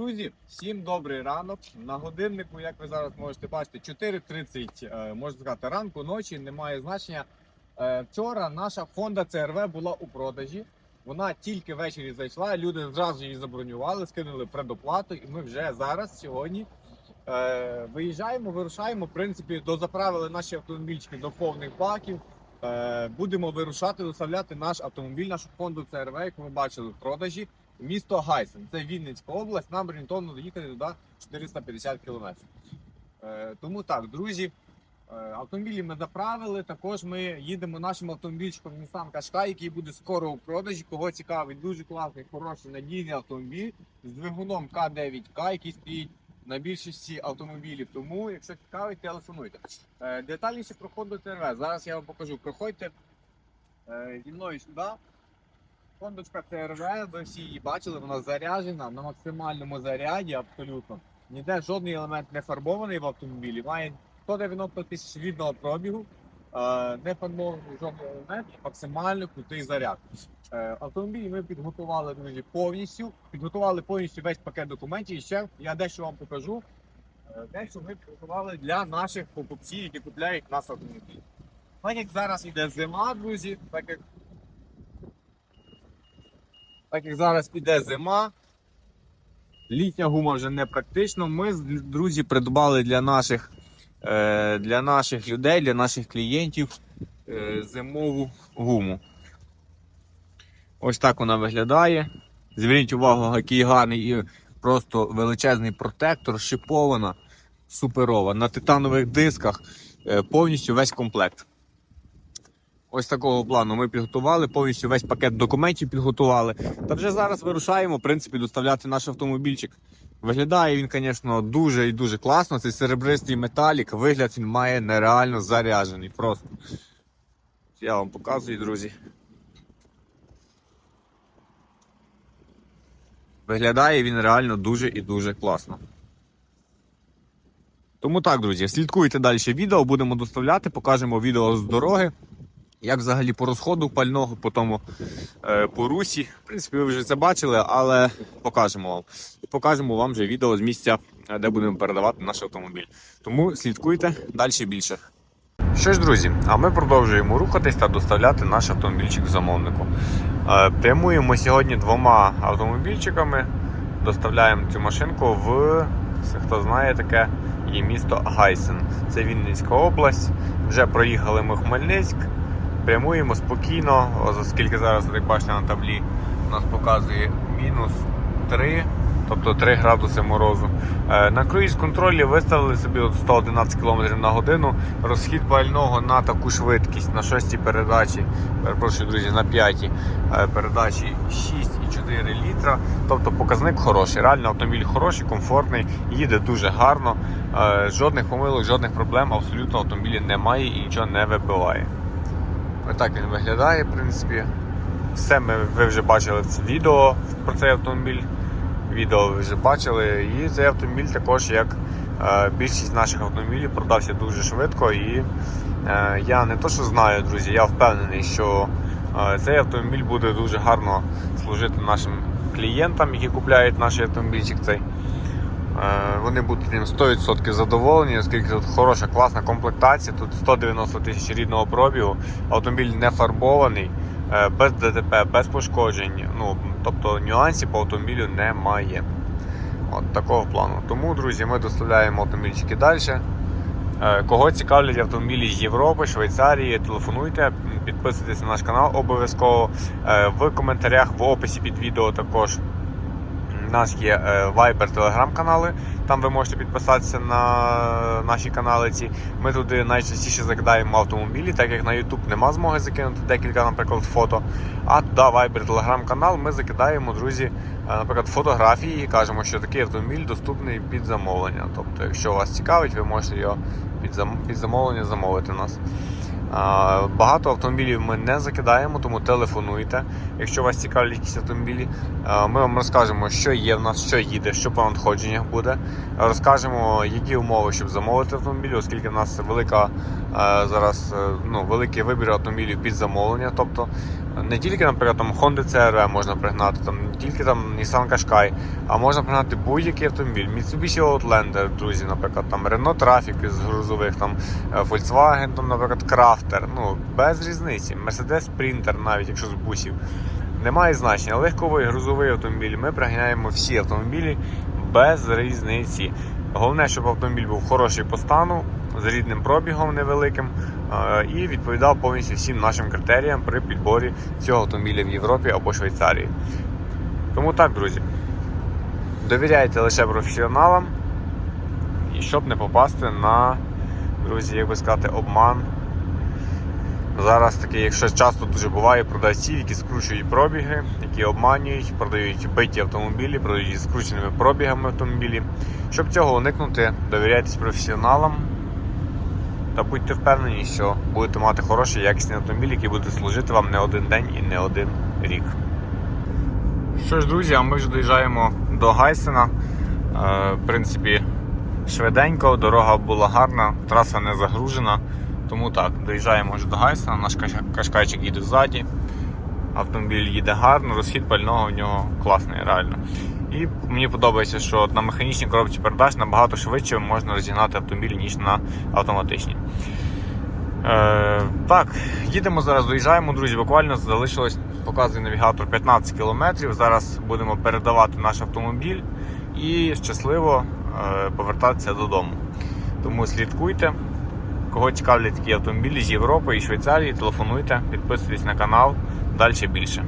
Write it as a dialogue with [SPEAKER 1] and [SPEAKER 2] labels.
[SPEAKER 1] друзі, всім добрий ранок. На годиннику, як ви зараз можете бачити, 4.30, е, можна сказати, ранку, ночі, немає значення. Е, Вчора наша Honda CRV була у продажі. Вона тільки ввечері зайшла, люди зразу її забронювали, скинули предоплату, і ми вже зараз, сьогодні, е, виїжджаємо, вирушаємо. В принципі, дозаправили наші автомобільчики до повних баків. Будемо вирушати, доставляти наш автомобіль, нашу Honda CRV, яку ви бачили в продажі. Місто Гайсен, це Вінницька область, нам орієнтовно доїхати туди 450 кілометрів. Е, тому так, друзі, е, автомобілі ми заправили. Також ми їдемо нашим автомобільчиком Nissan Qashqai, який буде скоро у продажі. Кого цікавить, дуже класний, хороший, надійний автомобіль з двигуном К9К, який стоїть на більшості автомобілів. Тому, якщо цікавить, телефонуйте. Е, детальніше про Honda CR-V. Зараз я вам покажу. Проходьте зі мною сюди. Фондочка ТРВ, ви всі її бачили, вона заряджена на максимальному заряді абсолютно. Ніде жодний елемент не фарбований в автомобілі. Має 190 тисяч рідного пробігу, е, не фарбований жодний елемент, максимально крутий заряд. Е, Автомобіль ми підготували друзі, повністю. Підготували повністю весь пакет документів. І ще я дещо вам покажу. Дещо ми підготували для наших покупців, які купляють нас автомобіль. Так як зараз йде зима, друзі, так як так як зараз піде зима, літня гума вже не практично. Ми, друзі, придбали для наших, е, для наших людей, для наших клієнтів е, зимову гуму. Ось так вона виглядає. Зверніть увагу, який гарний і просто величезний протектор, шипована, суперова. На титанових дисках е, повністю весь комплект. Ось такого плану ми підготували, повністю весь пакет документів підготували. Та вже зараз вирушаємо, в принципі, доставляти наш автомобільчик. Виглядає він, звісно, дуже і дуже класно. Це серебристий металік. Вигляд він має нереально заряджений. Просто. Я вам показую, друзі. Виглядає він реально дуже і дуже класно. Тому так, друзі, слідкуйте далі відео, будемо доставляти, покажемо відео з дороги. Як взагалі по розходу пального, по тому е, по русі. В принципі, ви вже це бачили, але покажемо вам. Покажемо вам вже відео з місця, е, де будемо передавати наш автомобіль. Тому слідкуйте далі більше. Що ж, друзі, а ми продовжуємо рухатись та доставляти наш автомобільчик замовнику. Е, прямуємо сьогодні двома автомобільчиками. Доставляємо цю машинку в хто знає таке є місто Гайсен. Це Вінницька область. Вже проїхали ми Хмельницьк. Прямуємо спокійно, оскільки зараз, як бачите на таблі, у нас показує мінус 3, тобто 3 градуси морозу. Е, На круїз контролі виставили собі 111 км на годину. Розхід пального на таку швидкість на 6 передачі, перепрошую, друзі, на 5 передачі 6,4 літра. Тобто показник хороший. Реально автомобіль хороший, комфортний, їде дуже гарно. Е, Жодних помилок, жодних проблем абсолютно автомобілі немає і нічого не вибиває. Так він виглядає, в принципі. Все ми, ви вже бачили це відео про цей автомобіль. Відео ви вже бачили. І цей автомобіль також, як е, більшість наших автомобілів, продався дуже швидко. І е, я не то, що знаю, друзі, я впевнений, що е, цей автомобіль буде дуже гарно служити нашим клієнтам, які купляють наш автомобільчик. цей. Е, Вони будуть ним 100% задоволені, оскільки тут хороша, класна комплектація. Тут 190 тисяч рідного пробігу, автомобіль не фарбований, е, без ДТП, без пошкоджень. Ну, тобто нюансів по автомобілю немає. От такого плану. Тому, друзі, ми доставляємо автомобільчики далі. Е, Кого цікавлять автомобілі з Європи, Швейцарії, телефонуйте, підписуйтесь на наш канал обов'язково. В коментарях в описі під відео також у нас є е, Viber, Telegram канали. Там ви можете підписатися на наші канали. Ці. Ми туди найчастіше закидаємо автомобілі, так як на YouTube нема змоги закинути декілька, наприклад, фото. А туди Viber, Telegram канал ми закидаємо, друзі, е, наприклад, фотографії і кажемо, що такий автомобіль доступний під замовлення. Тобто, якщо вас цікавить, ви можете його під замовлення замовити нас. Багато автомобілів ми не закидаємо, тому телефонуйте. Якщо вас цікавлять якісь автомобілі, ми вам розкажемо, що є в нас, що їде, що по надходженнях буде. Розкажемо, які умови, щоб замовити автомобіль, оскільки в нас велика зараз е, ну, великий вибір автомобілів під замовлення. Тобто не тільки, наприклад, там Honda CR-V можна пригнати, там не тільки там Nissan Qashqai, а можна пригнати будь-який автомобіль. Mitsubishi Outlander, друзі, наприклад, там Renault Trafic з грузових, там е, Volkswagen, там, наприклад, Crafter, ну без різниці. Mercedes Sprinter, навіть якщо з бусів. Немає значення. Легковий грузовий автомобіль. Ми приганяємо всі автомобілі без різниці. Головне, щоб автомобіль був хороший по стану, з рідним пробігом невеликим і відповідав повністю всім нашим критеріям при підборі цього автомобіля в Європі або Швейцарії. Тому так, друзі, довіряйте лише професіоналам, щоб не попасти на, друзі, як би сказати, обман. Зараз таке, якщо часто дуже буває, продавці, які скручують пробіги, які обманюють, продають биті автомобілі, продають скрученими пробігами автомобілі. Щоб цього уникнути, довіряйтесь професіоналам та будьте впевнені, що будете мати хороший якісний автомобіль, який буде служити вам не один день і не один рік. Що ж, друзі, а ми вже доїжджаємо до Гайсена. Е, В принципі, швиденько, дорога була гарна, траса не загружена. Тому так, доїжджаємо вже до Гайсена, наш каш- кашкайчик їде ззаді. Автомобіль їде гарно, розхід пального в нього класний, реально. І мені подобається, що на механічній коробці передач набагато швидше можна розігнати автомобіль, ніж на автоматичній. Е, так, їдемо зараз, доїжджаємо, друзі. Буквально залишилось, показує навігатор 15 кілометрів. Зараз будемо передавати наш автомобіль і щасливо е, повертатися додому. Тому слідкуйте. Кого цікавлять такі автомобілі з Європи і Швейцарії, телефонуйте, підписуйтесь на канал. Далі більше.